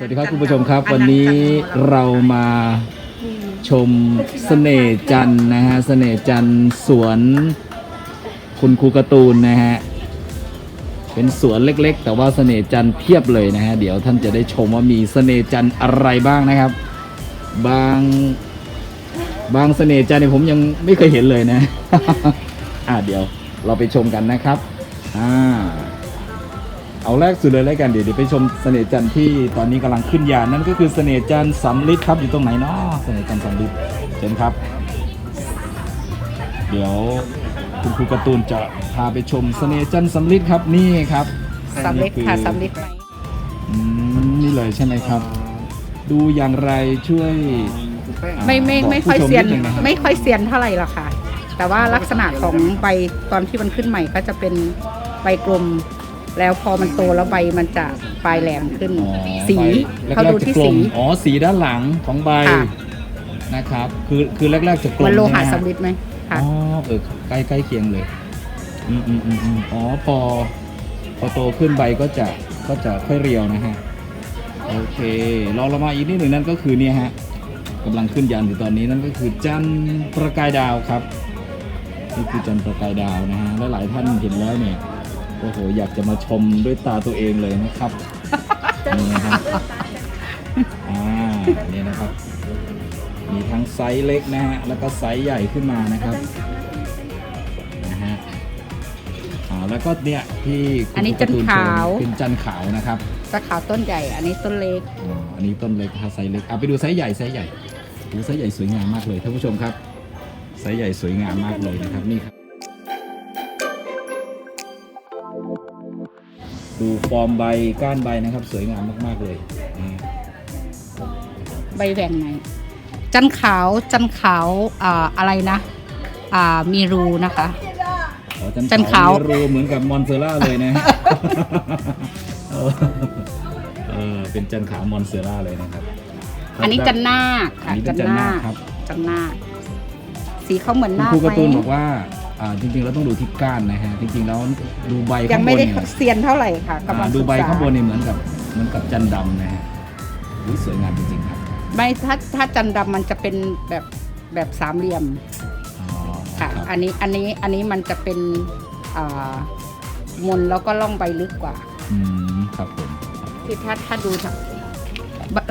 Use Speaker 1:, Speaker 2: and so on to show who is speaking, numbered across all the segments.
Speaker 1: วัสดีครับคุณผู้ชมครับ วันนี้เรามาชมเสน่ห์จันทร์นะฮะเสน่ห์จันทร์สวนคุณครูการ์ตูนนะฮะเป็นสวนเล็กๆ แต่ว่าเสน่ห์จันทร์เพียบเลยนะฮะเดี๋ยวท่านจะได้ชมว่ามีเสน่ห์จันทร์อะไรบ้างนะครับ บางบางเสน่ห์จันทร์เนี่ยผมยังไม่เคยเห็นเลยนะ อ่าเดี๋ยวเราไปชมกันนะครับอ่า เอาแรกสุดเลยแล้วกันเดี๋ยวเดี๋ยวไปชมเสน่ห์จันทร์ที่ตอนนี้กำลังขึ้นยานนั่นก็คือเสน่ห์จันทร์สำลิดครับอยู่ตรงไหนเนาะเสน่ห์จันทร์สำลิดเชิญครับ เดี๋ยวคุณครูการ์ตูนจะพาไปชมเสน่ห์จันทร์สำลิดครับนี่ครับ
Speaker 2: สำลิดค่ะ
Speaker 1: นี่อ
Speaker 2: สำลิดไหม
Speaker 1: อืมนี่เลยใช่ไหมครับ ดูอย่างไรช่วย
Speaker 2: ไม่ไม่
Speaker 1: บอก
Speaker 2: ไม่ค่อย
Speaker 1: ผู้ชม
Speaker 2: เซียน
Speaker 1: นิดนึงนะครับ
Speaker 2: ไม่ค่อยเซียนเท่าไหร่หรอกค่ะ แต่ว่าลักษณะของใบตอนที่มันขึ้นใหม่ก็จะเป็นใบกลม แล้วพอมันโตแล้วใบมันจะปลายแหลมขึ้น
Speaker 1: อ๋อ
Speaker 2: สี
Speaker 1: ใบ
Speaker 2: เขา
Speaker 1: แรก
Speaker 2: ดู
Speaker 1: ๆจะ
Speaker 2: ที่
Speaker 1: กล
Speaker 2: สี
Speaker 1: มอ๋อสีด้านหลังของใบ
Speaker 2: ค่ะ
Speaker 1: นะครับ คือคือแรกๆจะกลม
Speaker 2: มันโลหะ
Speaker 1: ใช่ไหมฮ
Speaker 2: สำลิดไหมค่ะ
Speaker 1: อ๋อเออใกล้ใกล้เคียงเลยอืมอืมอืมอืมอ๋อพอพอโตขึ้นใบก็จะก็จะค่อยเรียวนะฮะโอเครอเรามาอีกนิดหนึ่งนั่นก็คือเนี่ยฮะกำลังขึ้นยันอยู่ตอนนี้นั่นก็คือจันทร์ประกายดาวครับนี่คือจันทร์ประกายดาวนะฮะและหลายท่านเห็นแล้วเนี่ย โอ้โห อยากจะมาชมด้วยตาตัวเองเลยนะครับนี่นะครับอ่านี่นะครับ มีทั้งไซส์เล็กนะฮะ แล้วก็ไซส์ใหญ่ขึ้นมานะครับ นะฮะ อ่า แล้วก็เนี่ยที่คุณ
Speaker 2: อันนี้
Speaker 1: ครูการ์ตู
Speaker 2: จันขาว
Speaker 1: โชว์เป็นจันขาวนะครับ
Speaker 2: สาขาวต้นใหญ่ อันนี้ต้นเล็ก
Speaker 1: อ๋ออันนี้ต้นเล็กถ้าไซส์เล็กอะไปดูไซส์ใหญ่ไซส์ใหญ่ดูไซส์ใหญ่สวยงามมากเลยท่านผู้ชมครับ ไซส์ใหญ่สวยงามมากเลยนะครับนี่ครับ ดูฟอร์มใบก้านใบนะครับ สวยงามมาก ๆ เลยนี่
Speaker 2: ใบแหว่งไหน จันขาวจันขาวอ่าอะไรนะ อ่ามีรูนะคะ
Speaker 1: อ๋อจัน
Speaker 2: จัน
Speaker 1: ขา
Speaker 2: ขาวว
Speaker 1: มีรูเหมือนกับมอนเซอร่าเลยนะ เออเออเป็นจันขาวมอนเซอร่าเลยนะครับ
Speaker 2: อันนี้จันนาค
Speaker 1: อัน
Speaker 2: ค่ะ
Speaker 1: นี้เป็นจันนาคครับ
Speaker 2: จันนาคสีเขาเหมือน
Speaker 1: คุณ
Speaker 2: นาค
Speaker 1: ครู
Speaker 2: ไห
Speaker 1: การ์ตูน
Speaker 2: ม
Speaker 1: บอกว่า อ่าจริงๆเราต้องดูที่ก้านนะฮะจริงๆแล้วดูใบ
Speaker 2: ยั
Speaker 1: ข้างงบ
Speaker 2: ไม่
Speaker 1: น
Speaker 2: ได้
Speaker 1: เนี่ย
Speaker 2: เซียนเท่าไหร่ค่ะกำลัง
Speaker 1: อ่าดู
Speaker 2: ศึก
Speaker 1: ใบ
Speaker 2: ษา
Speaker 1: ข้างบนเนี่ยเหมือนกับเหมือนกับจันดำนะฮะอุ๊ยสวยงามจริงๆครับ
Speaker 2: ไม่ถ้าถ้าจันดำมันจะเป็นแบบแบบสามเหลี่ยม
Speaker 1: อ๋อ
Speaker 2: ค่ะ
Speaker 1: รับ
Speaker 2: อันนี้อันนี้อันนี้มันจะเป็นอ่ามนแล้วก็ล่องใบลึกกว่า
Speaker 1: อืมครับผมครับ
Speaker 2: ที่ถ้าถ้าดูจาก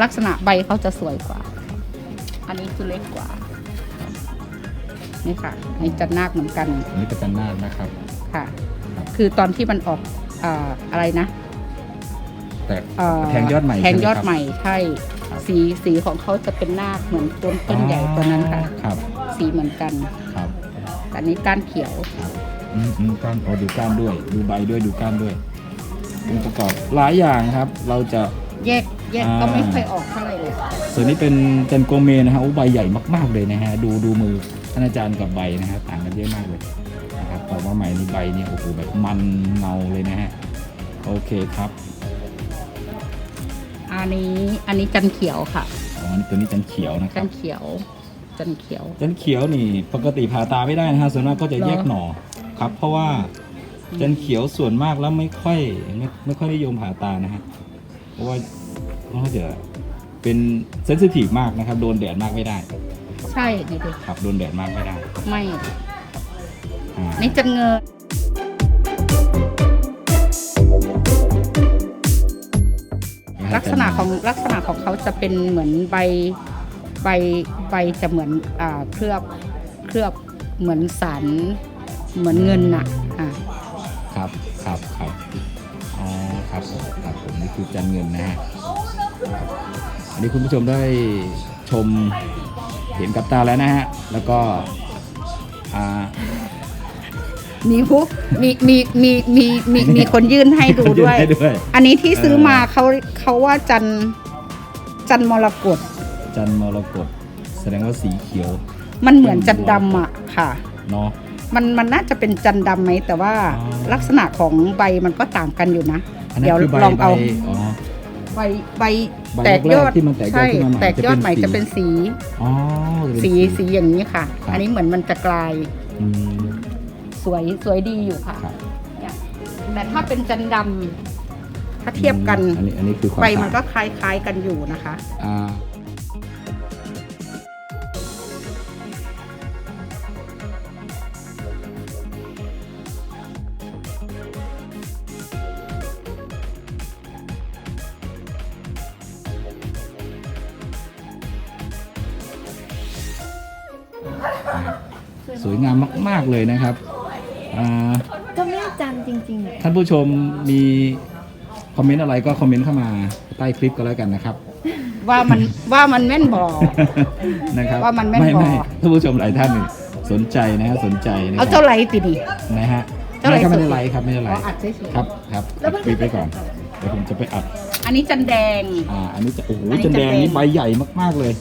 Speaker 2: ลักษณะใบเขาจะสวยกว่า อันนี้คือเล็กกว่า นี่ค่ะอันนี้จันนาคเหมือนกัน
Speaker 1: อันนี้ก็จันนาคนะครับ
Speaker 2: ค่ะคือตอนที่มันออกอ่าอะไรนะ
Speaker 1: แต่
Speaker 2: เอ่อ
Speaker 1: แทงยอดใหม่
Speaker 2: แทงยอด
Speaker 1: ช่
Speaker 2: ให
Speaker 1: ไม
Speaker 2: ม่ใช่
Speaker 1: ครับ
Speaker 2: สีสีของเขาจะเป็นนาคเหมือนต้น
Speaker 1: ครับ
Speaker 2: ต้นใหญ่ตัวนั้นค่ะ
Speaker 1: อ๋อครับ
Speaker 2: สีเหมือนกัน
Speaker 1: ครับ
Speaker 2: แต่อันนี้ก้านเขียว
Speaker 1: ครับอืมอืมก้านเอาดูก้านด้วย ดูใบด้วยดูก้านด้วยองค์ประกอบหลายอย่างครับ เราจะ
Speaker 2: แยกแยก
Speaker 1: อ่า
Speaker 2: ก็ไม่ค่อยออกเท่าไหร่เลย
Speaker 1: ส่วนนี้เป็นจันโกเมนะฮะโอ้ใบใหญ่มาก ๆเลยนะฮะดูดูมือ ท่านอาจารย์กับใบนะฮะต่างกันเยอะมากเลยนะครับแต่ว่าใหม่ในใบเนี่ยโอ้โหแบบมันเงาเลยนะฮะโอเคครับ
Speaker 2: อันนี้อันนี้จันเขียวค่ะ
Speaker 1: อ๋อนี่ตัวนี้จันเขียวนะค
Speaker 2: จั
Speaker 1: รับ
Speaker 2: นเขียว จันเขียว
Speaker 1: จันเขียวนี่ปกติผ่าตาไม่ได้นะฮะส่วนมากก็จะแยก
Speaker 2: เหรอ
Speaker 1: หน่อครับ เพราะว่าจันเขียวส่วนมากแล้วไม่ค่อยไม่ไม่ค่อยนิยมผ่าตานะฮะเพราะว่าเพราะว่าจะเป็นเซนซิทีฟมากนะครับ โดนแดดมากไม่ได้
Speaker 2: ใช่นี่ดิ
Speaker 1: ครับโดนแดดมากไม่ได้
Speaker 2: ไม่
Speaker 1: อ่า
Speaker 2: นี่จันเงิน
Speaker 1: นี่ฮะ
Speaker 2: ลักษณะของลักษณะของเขาจะเป็นเหมือนใบใบใบจะเหมือนอ่าเคลือบเคลือบเหมือนสารเหมือนเงินน่ะอะ
Speaker 1: ครับครับครับอ๋อครับผมครับผมนี่คือจันเงินนะฮะครับอันนี้คุณผู้ชมได้ชม เห็นกับตาแล้วนะฮะ แล้วก็อ่า
Speaker 2: มีผู้มีมีมีมีมีมีคนยื่นให้ดูด้วย
Speaker 1: ให้ด้วย
Speaker 2: อันนี้ที่ซื้อ
Speaker 1: เออ
Speaker 2: มาเขาเขาว่าจันจันมรกต
Speaker 1: จันมรกตแสดงว่าสีเขียว
Speaker 2: มันเหมือนจันดำอะค่ะ
Speaker 1: เนาะ
Speaker 2: มันมันน่าจะเป็นจันดำไหมแต่ว่า
Speaker 1: อ๋อ
Speaker 2: ลักษณะของใบมันก็ต่างกันอยู่นะ
Speaker 1: อันนั้น
Speaker 2: เดี๋ยว
Speaker 1: คือใบ
Speaker 2: ลองเอา
Speaker 1: ใบอ๋อ
Speaker 2: ใบใบ
Speaker 1: ใบ
Speaker 2: แตกยอด
Speaker 1: แรกๆที่มันแตกยอด
Speaker 2: ใช่
Speaker 1: ขึ้นมาใหม่
Speaker 2: แตกยอดใหม่
Speaker 1: จะ
Speaker 2: จะ
Speaker 1: เป็
Speaker 2: เป็นน
Speaker 1: สี
Speaker 2: สี
Speaker 1: อ๋อจะเป็น
Speaker 2: สีสีอย่างนี้ค่ะ
Speaker 1: ครับ
Speaker 2: อันนี้เหมือนมันจะกลาย
Speaker 1: อืม
Speaker 2: สวยสวยดีอยู่ค่ะ
Speaker 1: ครับ
Speaker 2: เนี่ยแต่ถ้าเป็นจันดำถ้าเทียบกัน
Speaker 1: อันนี้อันนี้คือความ
Speaker 2: ใบมัน
Speaker 1: ต่าง
Speaker 2: ก็คล้ายๆกันอยู่นะคะ
Speaker 1: อ่า สวยงามมาก ๆเลยนะครับอ่า
Speaker 3: เจ้าแม่จันทร์จริงๆอะ
Speaker 1: ท่านผู้ชมมีคอมเมนต์อะไรก็คอมเมนต์เข้ามาใต้คลิปก็แล้วกันนะครับ
Speaker 2: ว่ามันว่ามันแม่นบอ
Speaker 1: นะครับ
Speaker 2: ว่ามันแม่น
Speaker 1: ไม่
Speaker 2: พอ
Speaker 1: ไม่ท่านผู้ชมหลายท่านสนใจนะฮะสนใจนะค
Speaker 2: เอา
Speaker 1: รับ
Speaker 2: เจ้าไรติดิ
Speaker 1: นะฮะ
Speaker 2: เท่าไหร่
Speaker 1: ไม่ครับไม่ได้
Speaker 2: สุด
Speaker 1: ไลค์ครับไม่ได้ไล
Speaker 2: อ๋อ
Speaker 1: ค์
Speaker 2: อัดเฉยๆ
Speaker 1: ครับครับอัดคลิปไปก่อนเดี๋ยวผมจะไปอัด
Speaker 2: อันนี้จันแดง
Speaker 1: อ่าอันนี้จะโอ้โห
Speaker 2: อันนี้
Speaker 1: จันแดง
Speaker 2: จันแดง
Speaker 1: นี่ใบใหญ่มากๆเลย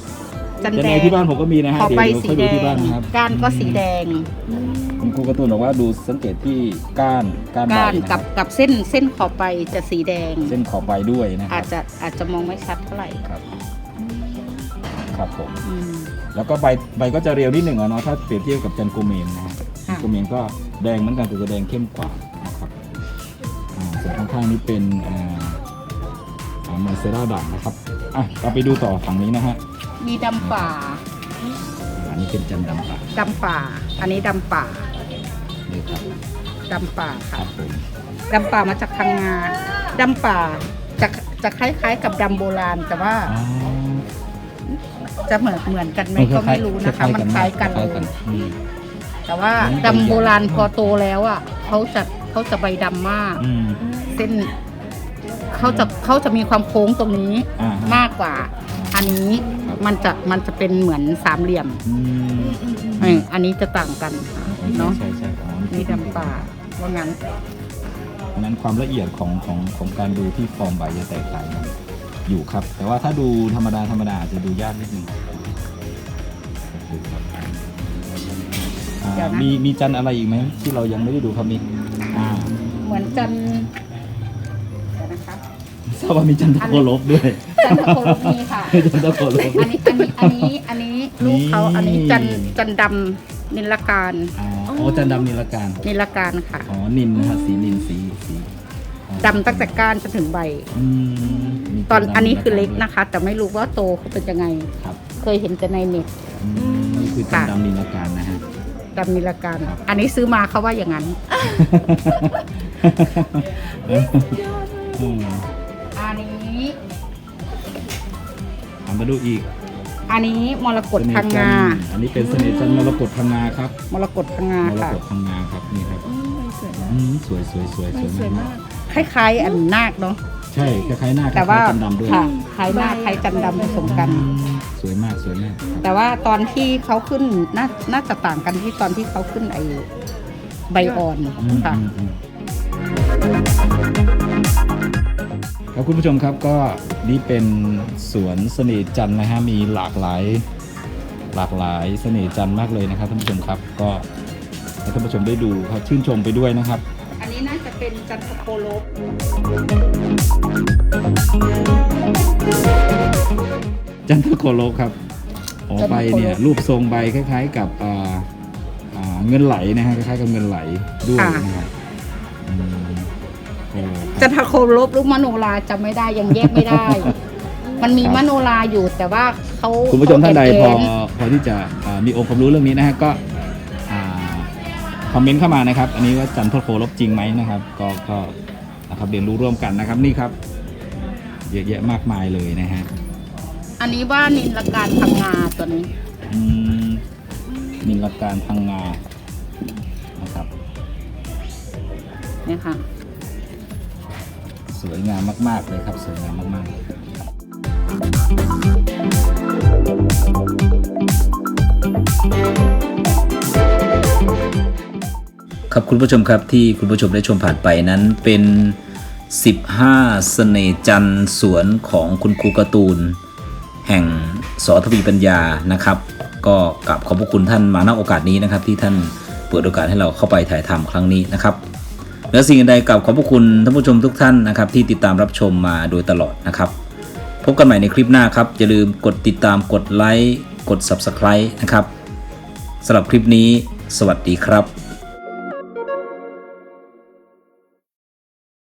Speaker 2: จัน
Speaker 1: จัน
Speaker 2: แด
Speaker 1: แด
Speaker 2: ง
Speaker 1: งที่บ้านผมก็มีนะฮะ
Speaker 2: ขอ
Speaker 1: เดี๋ยว
Speaker 2: ใบ
Speaker 1: เดี๋ยว
Speaker 2: สี
Speaker 1: ค่อย
Speaker 2: แด
Speaker 1: ดูที่
Speaker 2: ง
Speaker 1: บ้านนะครับ
Speaker 2: ก้านก็สีแดง
Speaker 1: คุณครูการ์ตูนบอกว่าดูสังเกตที่ก้านก้านใบ
Speaker 2: ก้าน
Speaker 1: นะค
Speaker 2: กั
Speaker 1: รั
Speaker 2: บบกับเส้นเส้นขอบใบจะสีแดง
Speaker 1: เส้นขอบใบด้วยนะค
Speaker 2: อา
Speaker 1: รั
Speaker 2: จ
Speaker 1: บ
Speaker 2: จะอาจจะมองไม่ชัดเท่าไหร่
Speaker 1: ครับครับผม
Speaker 2: อืม
Speaker 1: แล้วก็ใบใบก็จะเรียวนิดหนึ่งอะเนาะถ้าเปรียบเทียบกับจันโกเมนนะฮะ
Speaker 2: ค่ะ
Speaker 1: โกเมนก็แดงเหมือนกันแต่จะแดงเข้มกว่านะครับอ่าส่วนข้างๆนี้เป็นอ่าอ่ามาเซราด่างนะครับอะเราไปดูต่อฝั่งนี้นะฮะ
Speaker 2: มีดำป่า
Speaker 1: อันนี้เป็นจันดำป่า
Speaker 2: ดำป่า อันนี้ดำป่า
Speaker 1: นี่ครับ
Speaker 2: ดำป่า
Speaker 1: ค
Speaker 2: ค่ะ
Speaker 1: รับผม
Speaker 2: ดำป่ามาจากพังงาดำป่าจะจะคล้ายๆ กับดำโบราณ แต่ว่า
Speaker 1: อ๋อ
Speaker 2: จะเหมือนเหมือนกันไหมก็ไม่รู้นะคะ มันคล้ายกัน
Speaker 1: ค
Speaker 2: เล
Speaker 1: ล้าย
Speaker 2: ย
Speaker 1: กันอืม
Speaker 2: แต่ว่า
Speaker 1: อืม
Speaker 2: ดำโบราณพอโตแล้วอะเขาจะเขาจะใบดำมาก
Speaker 1: อืม
Speaker 2: เส้นเขาจะเขาจะมีความโค้งตรงนี้
Speaker 1: อ่าฮะ
Speaker 2: มากกว่า อันนี้
Speaker 1: ครับ
Speaker 2: มันจะมันจะเป็นเหมือนสามเหลี่ยม
Speaker 1: อืม
Speaker 2: เอออันนี้จะต่างกันค่ะเนาะ
Speaker 1: ใช่ใช่อ๋อ
Speaker 2: นี่ดำป่าว่างั้น
Speaker 1: เพราะฉะนั้นความละเอียดของของของการดูที่ฟอร์มใบจะแตกต่างกันอยู่ครับ แต่ว่าถ้าดูธรรมดาธรรมดาอาจจะดูยากนิดนึงดูครับอ่า
Speaker 2: เดี๋ยวนะ
Speaker 1: มีมีจันทร์อะไรอีกไหมที่เรายังไม่ได้ดูครับมีอ่า
Speaker 2: เหมือนจันเดี๋ยวนะคะ
Speaker 1: ทราบว่ามีจันทโคลบด้วย
Speaker 2: จันทโคลบมีค่ะ
Speaker 1: จันทโคลบ
Speaker 2: อันนี้อันนี้อันนี้อันนี้ลูกเขา
Speaker 1: นี่
Speaker 2: อันนี้จันจันดำนิลการ
Speaker 1: อ๋อโอ้จันทร์ดำนิลการ
Speaker 2: นิลการค่ะ
Speaker 1: อ๋อนินนะฮะสีนินสีสีอ๋อ
Speaker 2: ดำตั้งแต่ก้านจนถึงใบ
Speaker 1: อืมมี
Speaker 2: ตอน
Speaker 1: จัดำ
Speaker 2: อันนี้คือเล็ก
Speaker 1: ด้วย
Speaker 2: นะคะ แต่ไม่รู้ว่าโตเขาเป็นยังไง
Speaker 1: ครับ
Speaker 2: เคยเห็นแต่ในเน็ต
Speaker 1: อืมนี่คือจันทร์ดำนิลการนะฮะ
Speaker 2: ดำนิลการ
Speaker 1: ครับ
Speaker 2: อันนี้ซื้อมาเขาว่าอย่างนั้น
Speaker 1: อืม
Speaker 2: อันนี้
Speaker 1: เอามาดูอีก
Speaker 2: อันนี้มรกตพังงา
Speaker 1: อันนี้เป็นเสน่ห์จันทร์มรกตพังงาครับ
Speaker 2: มรกตพังงาม
Speaker 1: ร
Speaker 2: ค่ะ
Speaker 1: กตพังงาครับนี่ครับ
Speaker 3: อืมใบสวยนะ
Speaker 1: อืมสวยสวยสวย
Speaker 3: ใบ
Speaker 1: สวย
Speaker 3: สวย
Speaker 1: มามา
Speaker 3: ก ก
Speaker 2: คล้ายๆ อันนาคเนาะ
Speaker 1: ใช่คล้ายๆหน้าค
Speaker 2: แต่ว่า
Speaker 1: ล้ายๆจันทร์ดำด้วย
Speaker 2: ค่ะคล้ายนาคคล้ายจันดำผสมกัน
Speaker 1: อืมสวยมากสวยมากครับ
Speaker 2: แต่ว่าตอนที่เขาขึ้นน่าน่าจะต่างกันที่ตอนที่เขาขึ้นไอใบอ่อน
Speaker 1: อืม
Speaker 2: ค่ะ
Speaker 1: อืมอืม ครับคุณผู้ชมครับก็นี่เป็นสวนเสน่ห์จันทร์นะฮะมีหลากหลายหลากหลายเสน่ห์จันทร์มากเลยนะครับท่านผู้ชมครับก็ให้ท่านผู้ชมได้ดูครับชื่นชมไปด้วยนะครับ
Speaker 2: อันนี้น่าจะเป็นจันทโคโลบ
Speaker 1: จันทโคโลครับออกใบเนี่ยรูปทรงใบคล้าย ๆ กับอ่าอ่าเงินไหลนะฮะคล้ายๆกับเงินไหลด้วยนะครับอืมโอ้ครับ
Speaker 2: จันทโคโลบลูกมโนราจำไม่ได้ยังแยกไม่ได้ มันมี
Speaker 1: ครับ
Speaker 2: มโนราอยู่แต่ว่าเขา
Speaker 1: คุณผู้ชมท่านใดพอ
Speaker 2: เข
Speaker 1: พอที่จะอ่ามีองค์ความรู้เรื่องนี้นะฮะก็อ่าคอมเมนต์เข้ามานะครับ อันนี้ว่าจันทโคลบจริงไหมนะครับ ก็ก็นะครับเรียนรู้ร่วมกันนะครับนี่ครับเยอะแยะมากมายเลยนะฮะ
Speaker 2: อันนี้ว่านินลการพังงาตัวนี้
Speaker 1: อืมนิลการพังงานะครับ
Speaker 2: เนี่ยค่ะ
Speaker 1: สวยงามมากๆเลยครับ สวยงามมากๆครับคุณผู้ชมครับที่คุณผู้ชมได้ชมผ่านไปนั้นเป็น 15 เสน่จันสวนของคุณครูการ์ตูน แห่งสอทวีปัญญานะครับ ก็กราบขอบพระคุณท่านมาณโอกาสนี้นะครับ ที่ท่านเปิดโอกาสให้เราเข้าไปถ่ายทำครั้งนี้นะครับ เหนือสิ่งอื่นใดกับขอบพระคุณท่านผู้ชมทุกท่านนะครับที่ติดตามรับชมมาโดยตลอดนะครับ พบกันใหม่ในคลิปหน้าครับ อย่าลืมกดติดตามกดไลค์กด Subscribe นะครับสำหรับคลิปนี้ สวัสดีครับ